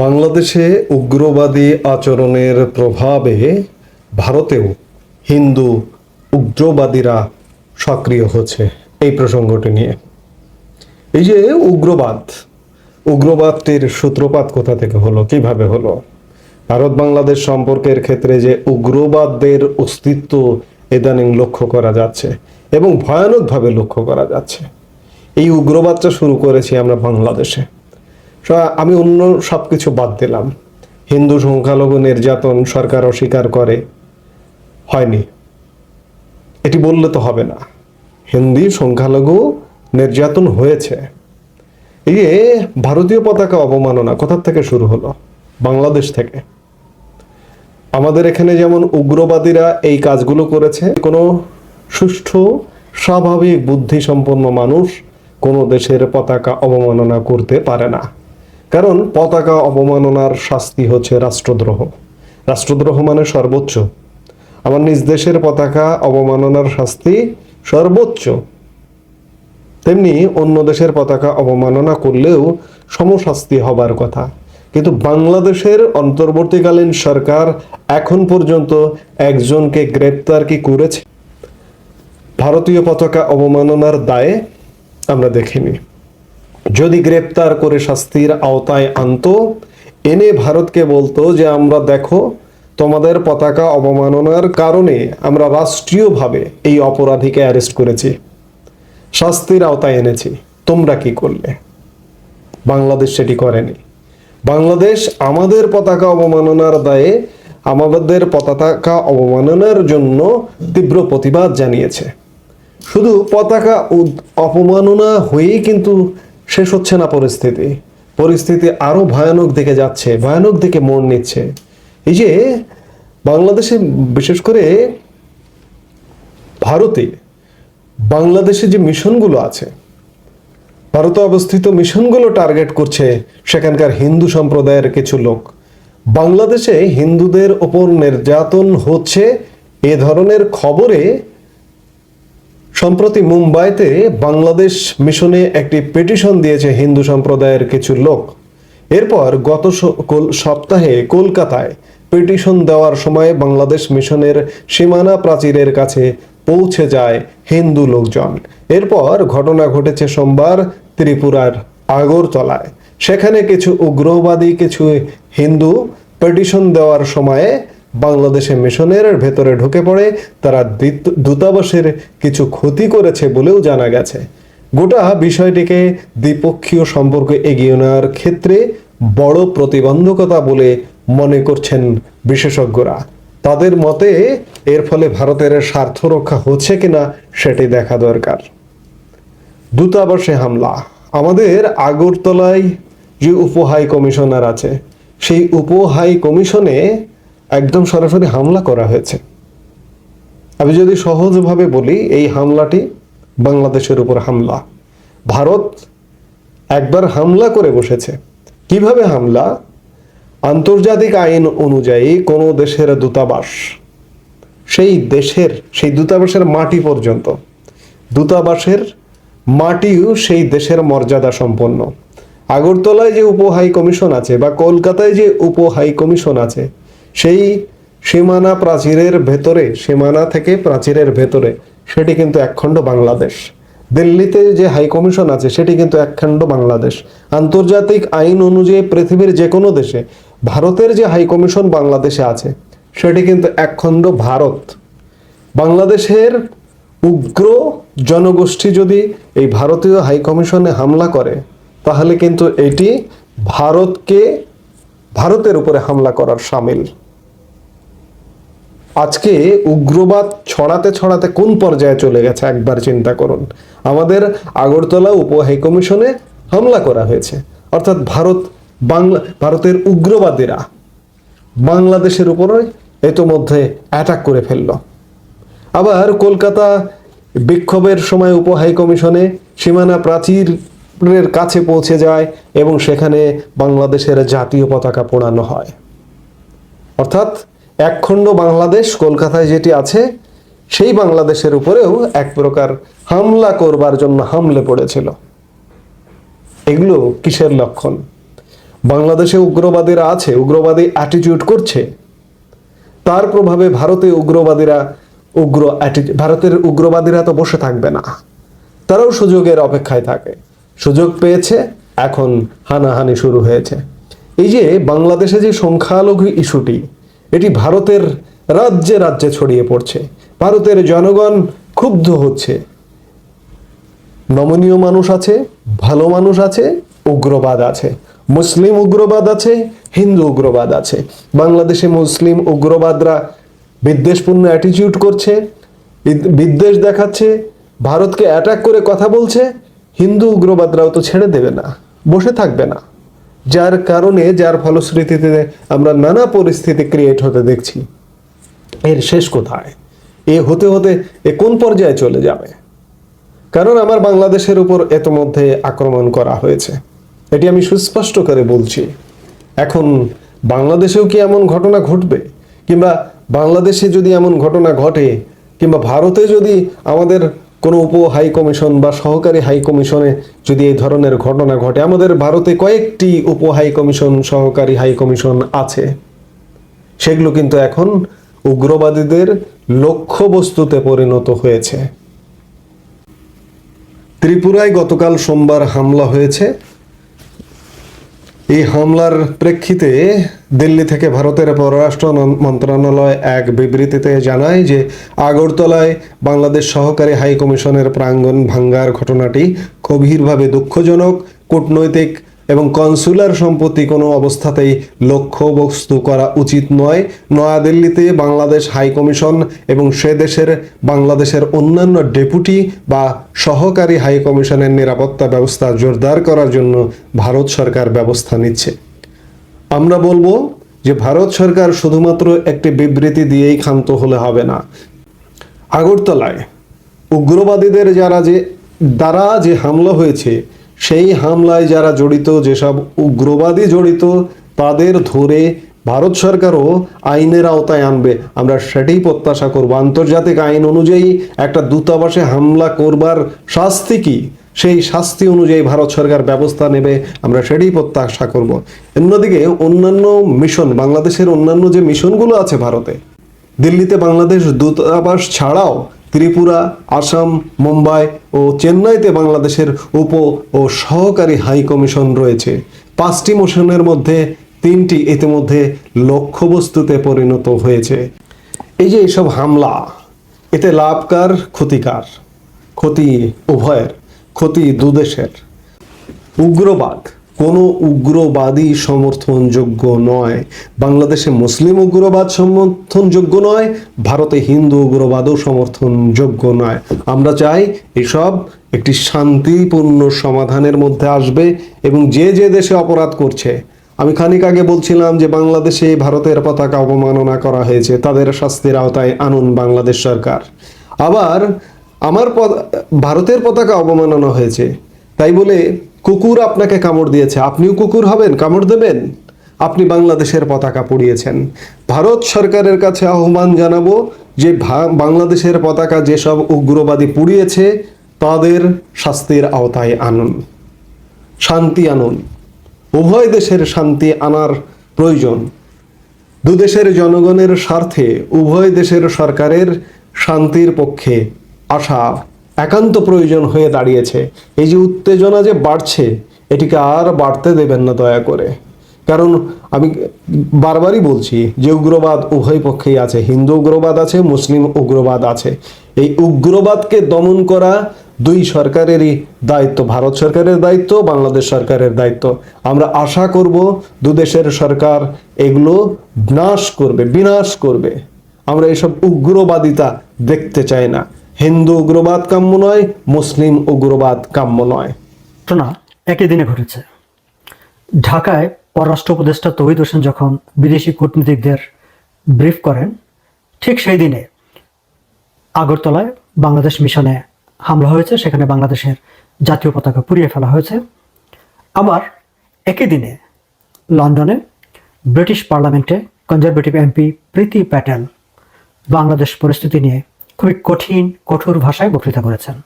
বাংলাদেশে উগ্রবাদী আচরণের প্রভাবে ভারতেও হিন্দু উগ্রবাদীরা সক্রিয় হচ্ছে এই প্রসঙ্গটি নিয়ে। এই যে উগ্রবাদ, উগ্রবাদটির সূত্রপাত কোথা থেকে হলো, কীভাবে হলো? ভারত বাংলাদেশ সম্পর্কের ক্ষেত্রে যে উগ্রবাদদের অস্তিত্ব ইদানিং লক্ষ্য করা যাচ্ছে এবং ভয়ানকভাবে লক্ষ্য করা যাচ্ছে, এই উগ্রবাদটা শুরু করেছি আমরা বাংলাদেশে। আমি অন্য সব কিছু বাদ দিলাম। হিন্দু সংখ্যালঘু নির্যাতন সরকার অস্বীকার করে, হয়নি। এটি বললে তো হবে না। হিন্দি সংখ্যালঘু নির্যাতন হয়েছে। এই যে ভারতীয় পতাকা অবমাননা কোথা থেকে শুরু হলো? বাংলাদেশ থেকে। আমাদের এখানে যেমন উগ্রবাদীরা এই কাজগুলো করেছে, কোনো সুষ্ঠু, স্বাভাবিক বুদ্ধিসম্পন্ন মানুষ কোনো দেশের পতাকা অবমাননা করতে পারে না। কারণ পতাকা অবমাননার শাস্তি হচ্ছে রাষ্ট্রদ্রোহ। রাষ্ট্রদ্রোহ মানে সর্বোচ্চ। আমার নিজ দেশের পতাকা অবমাননার শাস্তি সর্বোচ্চ। তেমনি অন্য দেশের পতাকা অবমাননা করলেও সমশাস্তি হবার কথা। কিন্তু বাংলাদেশের অন্তর্বর্তীকালীন সরকার এখন পর্যন্ত একজনকে গ্রেপ্তার কি করেছে? ভারতীয় পতাকা অবমাননার দায়ে আমরা দেখিনি। যদি গ্রেপ্তার করে শাস্তির আওতায় আনতো এনে ভারতকে বলতো যে আমরা দেখো, তোমাদের পতাকা অবমাননার কারণে আমরা রাষ্ট্রীয়ভাবে এই অপরাধীকে অ্যারেস্ট করেছি। শাস্তির আওতায় এনেছি। তোমরা কি করলে? বাংলাদেশ সেটি করেনি। বাংলাদেশ আমাদের পতাকা অবমাননার দায়ে আমাদের পতাকা অবমাননার জন্য তীব্র প্রতিবাদ জানিয়েছে। শুধু পতাকা অপমাননা হয়েই কিন্তু শেষ হচ্ছে না পরিস্থিতি। পরিস্থিতি আরও ভয়ানক দিকে যাচ্ছে, ভয়ানক দিকে মোড় নিচ্ছে। এই যে বাংলাদেশে, বিশেষ করে ভারতে বাংলাদেশে যে মিশনগুলো আছে, ভারতে অবস্থিত মিশনগুলো টার্গেট করছে সেখানকার হিন্দু সম্প্রদায়ের কিছু লোক। বাংলাদেশে হিন্দুদের ওপর নির্যাতন হচ্ছে এ ধরনের খবরে সম্প্রতি মুম্বাইতে বাংলাদেশ মিশনে একটি পিটিশন দিয়েছে হিন্দু সম্প্রদায়ের কিছু লোক। এরপর গত সপ্তাহে কলকাতায় পিটিশন দেওয়ার সময় বাংলাদেশ মিশনের সীমানা প্রাচীরের কাছে পৌঁছে যায় হিন্দু লোকজন। এরপর ঘটনা ঘটেছে সোমবার ত্রিপুরার আগরতলায়। সেখানে কিছু উগ্রবাদী, কিছু হিন্দু পিটিশন দেওয়ার সময়ে বাংলাদেশে মিশনের ভেতরে ঢুকে পড়ে তারা দূতাবাসের কিছু ক্ষতি করেছে বলেও জানা গেছে। গোটা বিষয়টিকে দ্বিপক্ষীয় সম্পর্ক এগিয়ে নেওয়ার ক্ষেত্রে বড় প্রতিবন্ধকতা বলে মনে করছেন বিশেষজ্ঞরা। তাদের মতে, এর ফলে ভারতের স্বার্থ রক্ষা হচ্ছে কিনা সেটি দেখা দরকার। দূতাবাসে হামলা। আমাদের আগরতলায় যে উপ হাই কমিশনার আছে, সেই উপ হাই কমিশনে একদম সরাসরি হামলা করা হয়েছে। আমি যদি সহজভাবে বলি, এই হামলাটি বাংলাদেশের উপর হামলা। ভারত একবার হামলা করে বসেছে। কীভাবে হামলা? আন্তর্জাতিক আইন অনুযায়ী কোনো দেশের দূতাবাস, সেই দেশের, সেই দূতাবাসের মাটি পর্যন্ত, দূতাবাসের মাটিও সেই দেশের মর্যাদা সম্পন্ন। আগরতলায় যে উপ হাই কমিশন আছে বা কলকাতায় যে উপ হাই কমিশন আছে সেই সীমানা প্রাচীরের ভেতরে, সীমানা থেকে প্রাচীরের ভেতরে, সেটি কিন্তু একখণ্ড বাংলাদেশ। দিল্লিতে যে হাই কমিশন আছে, সেটি কিন্তু একখণ্ড বাংলাদেশ। আন্তর্জাতিক আইন অনুযায়ী পৃথিবীর যে কোনো দেশে, ভারতের যে হাই কমিশন বাংলাদেশে আছে, সেটি কিন্তু একখণ্ড ভারত। বাংলাদেশের উগ্র জনগোষ্ঠী যদি এই ভারতীয় হাই কমিশনে হামলা করে, তাহলে কিন্তু এটি ভারতকে, ভারতের উপরে হামলা করার সামিল। আজকে উগ্রবাদ ছড়াতে ছড়াতে কোন পর্যায়ে চলে গেছে, একবার চিন্তা করুন। আমাদের আগরতলা উপ হাই কমিশনে হামলা করা হয়েছে। অর্থাৎ ভারত, বাংলা, ভারতের উগ্রবাদীরা বাংলাদেশের উপরে ইতোমধ্যে অ্যাটাক করে ফেলল। আবার কলকাতা বিক্ষোভের সময় উপ হাই কমিশনে সীমানা প্রাচীরের কাছে পৌঁছে যায় এবং সেখানে বাংলাদেশের জাতীয় পতাকা পোড়ানো হয়। অর্থাৎ একখণ্ড বাংলাদেশ কলকাতায় যেটি আছে, সেই বাংলাদেশের উপরেও এক প্রকার হামলা করবার জন্য হামলে পড়েছিল। এগুলো কিসের লক্ষণ? বাংলাদেশে উগ্রবাদীরা আছে, উগ্রবাদী অ্যাটিটিউড করছে। তার প্রভাবে ভারতে উগ্রবাদীরা উগ্র ভারতের উগ্রবাদীরা তো বসে থাকবে না। তারাও সুযোগের অপেক্ষায় থাকে। সুযোগ পেয়েছে, এখন হানাহানি শুরু হয়েছে। এই যে বাংলাদেশে যে সংখ্যালঘু ইস্যুটি এটি ভারতের রাজ্যে রাজ্যে ছড়িয়ে পড়ছে। ভারতের জনগণ ক্ষুব্ধ হচ্ছে। নমনীয় মানুষ আছে, ভালো মানুষ আছে, উগ্রবাদ আছে। মুসলিম উগ্রবাদ আছে, হিন্দু উগ্রবাদ আছে। বাংলাদেশে মুসলিম উগ্রবাদরা বিদ্বেষপূর্ণ অ্যাটিটিউড করছে, বিদ- বিদ্বেষ দেখাচ্ছে, ভারতকে অ্যাটাক করে কথা বলছে, হিন্দু উগ্রবাদরাও তো ছেড়ে দেবে না, বসে থাকবে না। যার কারণে, যার ফলশ্রুতিতে আমরা নানা পরিস্থিতি ক্রিয়েট হতে দেখছি। এর শেষ কোথায়? এ হতে হতে এ কোন পর্যায়ে চলে যাবে? কারণ আমার বাংলাদেশের উপর এতমধ্যে আক্রমণ করা হয়েছে। এটি আমি সুস্পষ্ট করে বলছি। এখন, বাংলাদেশেও কি এমন ঘটনা ঘটবে? কিংবা বাংলাদেশে যদি এমন ঘটনা ঘটে, কিংবা ভারতে যদি আমাদের কোনো উপ হাই কমিশন বা সহকারী হাই কমিশনে যদি এই ধরনের ঘটনা ঘটে, আমাদের ভারতে কয়েকটি উপ হাই কমিশন, সহকারী হাই কমিশন আছে। সেগুলো কিন্তু এখন উগ্রবাদীদের লক্ষ্যবস্তুতে পরিণত হয়েছে। ত্রিপুরায় গতকাল সোমবার হামলা হয়েছে। এই হামলার প্রেক্ষিতে দিল্লি থেকে ভারতের পররাষ্ট্র মন্ত্রণালয় এক বিবৃতিতে জানায় যে আগরতলায় বাংলাদেশ সহকারী হাই কমিশনের প্রাঙ্গণ ভাঙ্গার ঘটনাটি গভীরভাবে দুঃখজনক, কূটনৈতিক এবং কনসুলার সম্পত্তি কোনো অবস্থাতেই লক্ষ্যবস্তু করা উচিত নয়। নয়াদিল্লিতে বাংলাদেশ হাই কমিশন এবং সে দেশের বাংলাদেশের অন্যান্য ডেপুটি বা সহকারী হাই কমিশনের নিরাপত্তা ব্যবস্থা জোরদার করার জন্য ভারত সরকার ব্যবস্থা নিচ্ছে। আমরা বলব যে ভারত সরকার শুধুমাত্র একটি বিবৃতি দিয়েই ক্ষান্ত হলে হবে না। আগরতলায় উগ্রবাদীদের যারা যে, দ্বারা যে হামলা হয়েছে সেই হামলায় যারা জড়িত, যেসব উগ্রবাদী জড়িত, তাদের ধরে ভারত সরকারও আইনের আওতায় আনবে। আমরা সেটাই প্রত্যাশা করব। আন্তর্জাতিক আইন অনুযায়ী একটা দূতাবাসে হামলা করবার শাস্তি কি? সেই শাস্তি অনুযায়ী ভারত সরকার ব্যবস্থা নেবে, আমরা সেটাই প্রত্যাশা করব। অন্যদিকে অন্যান্য মিশন, বাংলাদেশের অন্যান্য যে মিশনগুলো আছে ভারতে, দিল্লিতে বাংলাদেশ দূতাবাস ছাড়াও ত্রিপুরা, আসাম, মুম্বাই ও চেন্নাইতে বাংলাদেশের উপ ও সহকারী হাই কমিশন রয়েছে। পাঁচটি মিশনের মধ্যে তিনটি ইতিমধ্যে লক্ষ্যবস্তুতে পরিণত হয়েছে। এই যে এইসব হামলা, এতে লাভকার ক্ষতিকার ক্ষতি উভয়ের, ক্ষতি দুদেশের। উগ্রবাদ কোনো উগ্রবাদী সমর্থনযোগ্য নয়। বাংলাদেশে মুসলিম উগ্রবাদ সমর্থনযোগ্য নয়, ভারতে হিন্দু উগ্রবাদও সমর্থনযোগ্য নয়। আমরা চাই এসব একটি শান্তিপূর্ণ সমাধানের মধ্যে আসবে এবং যে যে দেশে অপরাধ করছে। আমি খানিক আগে বলছিলাম যে বাংলাদেশে ভারতের পতাকা অবমাননা করা হয়েছে, তাদের শাস্তির আওতায় আনুন বাংলাদেশ সরকার। আবার আমার ভারতের পতাকা অবমাননা হয়েছে, তাই বলে কুকুর আপনাকে কামড় দিয়েছে। আপনিও কুকুর হবেন, কামড় দেবেন। আপনি বাংলাদেশের পতাকা পুড়িয়েছেন। ভারত সরকারের কাছে আহ্বান জানাব যে বাংলাদেশের পতাকা যেসব উগ্রবাদী পুড়িয়েছে, তাদের শাস্তির আওতায় আনুন। শান্তি আনুন। উভয় দেশের শান্তি আনার প্রয়োজন। দুদেশের জনগণের স্বার্থে উভয় দেশের সরকারের শান্তির পক্ষে আসা একান্ত প্রয়োজন হয়ে দাঁড়িয়েছে। এই যে উত্তেজনা যে বাড়ছে, এটিকে আর বাড়তে দেবেন না দয়া করে। কারণ আমি বারবারই বলছি, যে উগ্রবাদ উভয় পক্ষেই আছে। হিন্দু উগ্রবাদ আছে, মুসলিম উগ্রবাদ আছে। এই উগ্রবাদকে দমন করা দুই সরকারেরই দায়িত্ব, ভারত সরকারের দায়িত্ব, বাংলাদেশ সরকারের দায়িত্ব। আমরা আশা করব দুদেশের সরকার এগুলো নাশ করবে, বিনাশ করবে। আমরা এসব উগ্রবাদিতা দেখতে চাই না। হিন্দু উগ্রবাদ কাম্য নয়, মুসলিম উগ্রবাদ কাম্য নয়। ঘটনা একই দিনে ঘটেছে। ঢাকায় পররাষ্ট্র উপদেষ্টা তহিদ হোসেন যখন বিদেশি কূটনীতিকদের ব্রিফ করেন, ঠিক সেই দিনে আগরতলায় বাংলাদেশ মিশনে হামলা হয়েছে, সেখানে বাংলাদেশের জাতীয় পতাকা পুড়িয়ে ফেলা হয়েছে। আবার একই দিনে লন্ডনে ব্রিটিশ পার্লামেন্টে কনজারভেটিভ এমপি প্রীতি প্যাটেল বাংলাদেশ পরিস্থিতি নিয়ে খুবই কঠিন, কঠোর ভাষায় বক্তৃতা করেছেন।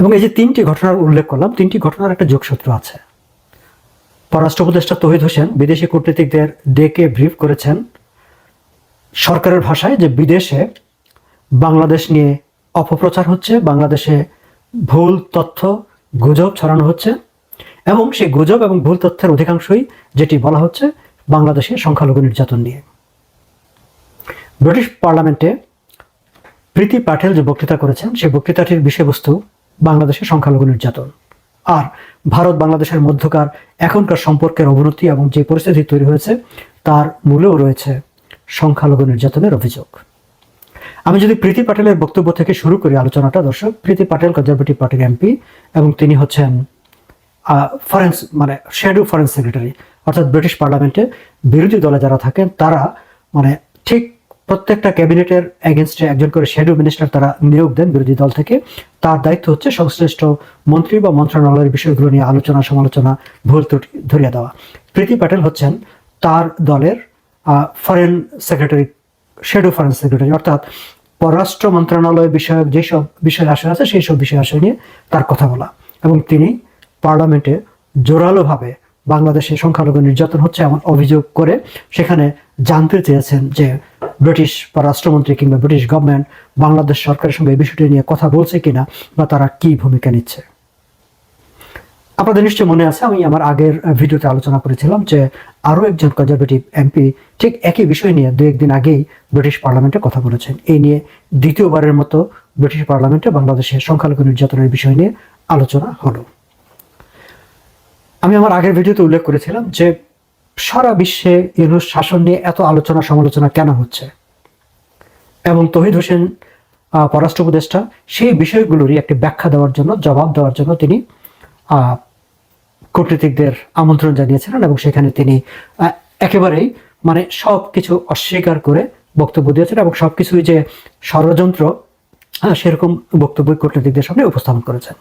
এবং এই যে তিনটি ঘটনার উল্লেখ করলাম, তিনটি ঘটনার একটা যোগসূত্র আছে। পররাষ্ট্র উপদেষ্টা তহিদ হোসেন বিদেশি কূটনীতিকদের ডেকে ব্রিফ করেছেন সরকারের ভাষায় যে বিদেশে বাংলাদেশ নিয়ে অপপ্রচার হচ্ছে, বাংলাদেশে ভুল তথ্য, গুজব ছড়ানো হচ্ছে, এবং সেই গুজব এবং ভুল তথ্যের অধিকাংশই যেটি বলা হচ্ছে বাংলাদেশের সংখ্যালঘু নির্যাতন নিয়ে। ব্রিটিশ পার্লামেন্টে প্রীতি পাটেল যে বক্তৃতা করেছেন, সেই বক্তৃতাটির বিষয়বস্তু বাংলাদেশের সংখ্যালঘু নির্যাতন। আর ভারত বাংলাদেশের মধ্যকার এখনকার সম্পর্কের অবনতি এবং যে পরিস্থিতি তৈরি হয়েছে, তার মূলেও রয়েছে সংখ্যালঘু নির্যাতনের অভিযোগ। আমি যদি প্রীতি পাটেলের বক্তব্য থেকে শুরু করি আলোচনাটা, দর্শক, প্রীতি পাটেল কনজারভেটিভ পার্টির এমপি এবং তিনি হচ্ছেন ফরেন্স মানে শ্যাডো ফরেন সেক্রেটারি অর্থাৎ ব্রিটিশ পার্লামেন্টে বিরোধী দলে যারা থাকেন, তারা মানে ঠিক প্রত্যেকটা ক্যাবিনেটের এগেনস্টে একজন করে শ্যাডো মিনিস্টার তারা নিয়োগ দেন বিরোধী দল থেকে। তার দায়িত্ব হচ্ছে সংশ্লিষ্ট মন্ত্রী বা মন্ত্রণালয়ের বিষয়গুলো নিয়ে আলোচনা, সমালোচনা, ভুল ত্রুটি ধরিয়ে দেওয়া। প্রীতি প্যাটেল হচ্ছেন তার দলের foreign secretary shadow foreign secretary অর্থাৎ পররাষ্ট্র মন্ত্রণালয় বিষয়ক যেসব বিষয় আশয় আছে সেই সব বিষয় আশয় নিয়ে তার কথা বলা। এবং তিনি পার্লামেন্টে জোরালোভাবে বাংলাদেশে সংখ্যালঘু নির্যাতন হচ্ছে এমন অভিযোগ করে সেখানে জানতে চেয়েছেন যে ব্রিটিশ পররাষ্ট্রমন্ত্রী কিংবা ব্রিটিশ গভর্নমেন্ট বাংলাদেশ সরকারের সঙ্গে এই বিষয়টি নিয়ে কথা বলছে কিনা বা তারা কি ভূমিকা নিচ্ছে? আপনাদের নিশ্চয় মনে আছে, আমি আমার আগের ভিডিওতে আলোচনা করেছিলাম যে আরও একজন কনজারভেটিভ এমপি ঠিক একই বিষয় নিয়ে দু একদিন আগেই ব্রিটিশ পার্লামেন্টে কথা বলেছেন। এই নিয়ে দ্বিতীয়বারের মতো ব্রিটিশ পার্লামেন্টে বাংলাদেশের সংখ্যালঘু নির্যাতনের বিষয় নিয়ে আলোচনা হলো। আমি আমার আগের ভিডিওতে উল্লেখ করেছিলাম যে সারা বিশ্বে ইউনুস শাসন নিয়ে এত আলোচনা সমালোচনা কেন হচ্ছে? এবং তহিদ হোসেন পররাষ্ট্র উপদেষ্টা, সেই বিষয়গুলোরই একটি ব্যাখ্যা দেওয়ার জন্য, জবাব দেওয়ার জন্য তিনি কূটনীতিকদের আমন্ত্রণ জানিয়েছিলেন এবং সেখানে তিনি একেবারেই মানে সব কিছু অস্বীকার করে বক্তব্য দিয়েছেন এবং সব কিছুই যে ষড়যন্ত্র সেরকম বক্তব্য কূটনীতিকদের সামনে উপস্থাপন করেছেন।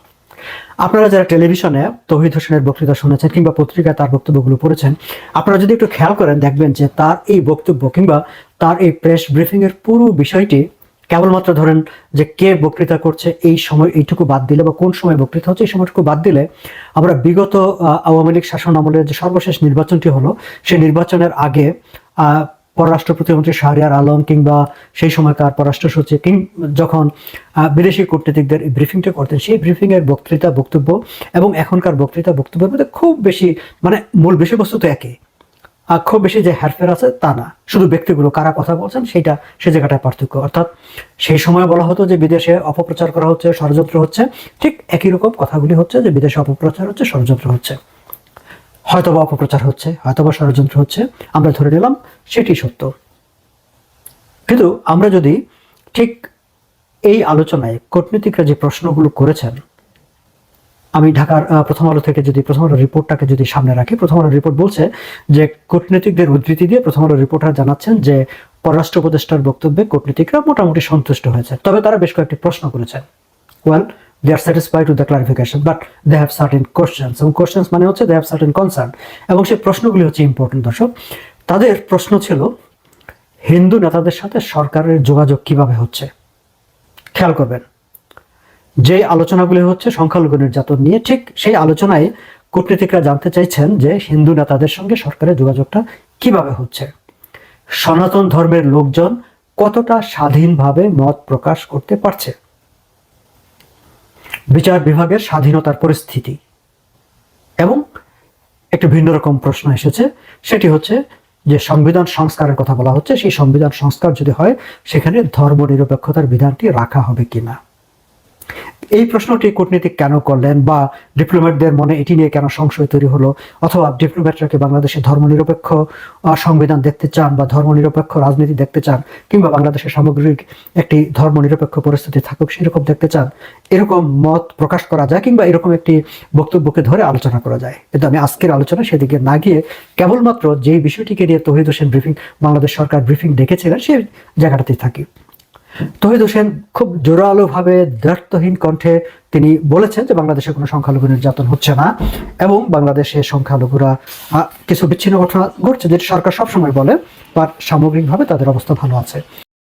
আপনারা যারা টেলিভিশনে তহিদ হোসেনের বক্তৃতা শুনেছেন কিংবা পত্রিকায় তার বক্তব্যগুলো পড়েছেন, আপনারা যদি একটু খেয়াল করেন, দেখবেন যে তার এই বক্তব্য কিংবা তার এই প্রেস ব্রিফিং এর পুরো বিষয়টি কেবলমাত্র ধরেন যে কে বক্তৃতা করছে, এই সময় এইটুকু বাদ দিলে বা কোন সময় বক্তৃতা হচ্ছে, এই সময়টুকু বাদ দিলে আমরা বিগত আওয়ামী লীগ শাসন আমলের যে সর্বশেষ নির্বাচনটি হলো, সেই নির্বাচনের আগে পররাষ্ট্র প্রতিমন্ত্রী শাহরিয়ার আলম কিংবা সেই সময়কার পররাষ্ট্র সচিব কিং যখন বিদেশি কূটনীতিকদের ব্রিফিংটা করতেন, সেই ব্রিফিং এর বক্তৃতা, বক্তব্য এবং এখনকার বক্তৃতা, বক্তব্যের মধ্যে খুব বেশি মানে মূল বিষয়বস্তু তো একই খুব বেশি যে হেরফের আছে তা না। শুধু ব্যক্তিগুলো কারা কথা বলছেন সেটা সে জায়গাটায় পার্থক্য। অর্থাৎ সেই সময় বলা হতো যে বিদেশে অপপ্রচার করা হচ্ছে, ষড়যন্ত্র হচ্ছে। ঠিক একই রকম কথাগুলি হচ্ছে যে বিদেশে অপপ্রচার হচ্ছে, ষড়যন্ত্র হচ্ছে। হয়তোবা অপপ্রচার হচ্ছে, হয়তোবা ষড়যন্ত্র হচ্ছে, আমরা ধরে নিলাম সেটি সত্য। কিন্তু আমরা যদি ঠিক এই আলোচনায় কূটনীতিকরা যে প্রশ্নগুলো করেছেন, আমি ঢাকার প্রথম আলো থেকে যদি, প্রথম আলো রিপোর্টটাকে যদি সামনে রাখি, প্রথম আলো রিপোর্ট বলছে যে কূটনীতিকদের উদ্ধৃতি দিয়ে প্রথম আলো রিপোর্টার জানাচ্ছেন যে পররাষ্ট্র উপদেষ্টার বক্তব্যে কূটনীতিকরা মোটামুটি সন্তুষ্ট হয়েছে। তবে তারা বেশ কয়েকটি প্রশ্ন করেছেন। Well they are satisfied with the clarification but they have certain questions এবং কোশ্চেন্স মানে হচ্ছে দে হ্যাভ সার্টেন কনসার্ন এবং সেই প্রশ্নগুলি হচ্ছে ইম্পর্টেন্ট দর্শক। তাদের প্রশ্ন ছিল, হিন্দু নেতাদের সাথে সরকারের যোগাযোগ কীভাবে হচ্ছে? খেয়াল করবেন। যে আলোচনাগুলি হচ্ছে সংখ্যালঘু নির্যাতন নিয়ে, ঠিক সেই আলোচনায় কূটনীতিকরা জানতে চাইছেন যে হিন্দু নেতাদের সঙ্গে সরকারের যোগাযোগটা কীভাবে হচ্ছে? সনাতন ধর্মের লোকজন কতটা স্বাধীনভাবে মত প্রকাশ করতে পারছে? বিচার বিভাগের স্বাধীনতার পরিস্থিতি। এবং একটি ভিন্ন রকম প্রশ্ন এসেছে, সেটি হচ্ছে যে সংবিধান সংস্কারের কথা বলা হচ্ছে, সেই সংবিধান সংস্কার যদি হয়, সেখানে ধর্মনিরপেক্ষতার বিধানটি রাখা হবে কিনা? এই প্রশ্নটি কূটনীতিক কেন করলেন বা ডিপ্লোম্যাটদের মনে এটি নিয়ে কেন সংশয় তৈরি হলো? অথবা ডিপ্লোম্যাটরা কি বাংলাদেশে ধর্মনিরপেক্ষ সংবিধান দেখতে চান বা ধর্মনিরপেক্ষ রাজনীতি দেখতে চান কিংবা বাংলাদেশের সামগ্রিক একটি ধর্মনিরপেক্ষ পরিস্থিতি থাকুক সেরকম দেখতে চান, এরকম মত প্রকাশ করা যায় কিংবা এরকম একটি বক্তব্যকে ধরে আলোচনা করা যায়? কিন্তু আমি আজকের আলোচনা সেদিকে না গিয়ে কেবলমাত্র যেই বিষয়টিকে নিয়ে তহিদ হোসেন ব্রিফিং বাংলাদেশ সরকার ব্রিফিং ডেকেছিলেন সেই জায়গাটাতেই থাকি। তহিদ হোসেন খুব জোরালোভাবে দ্বার্থহীন কণ্ঠে তিনি বলেছেন যে বাংলাদেশে কোনো সংখ্যালঘু নির্যাতন হচ্ছে না এবং বাংলাদেশে সংখ্যালঘুরা কিছু বিচ্ছিন্ন ঘটনা ঘটছে যেটি সরকার সবসময় বলে, বা সামগ্রিকভাবে তাদের অবস্থা ভালো আছে।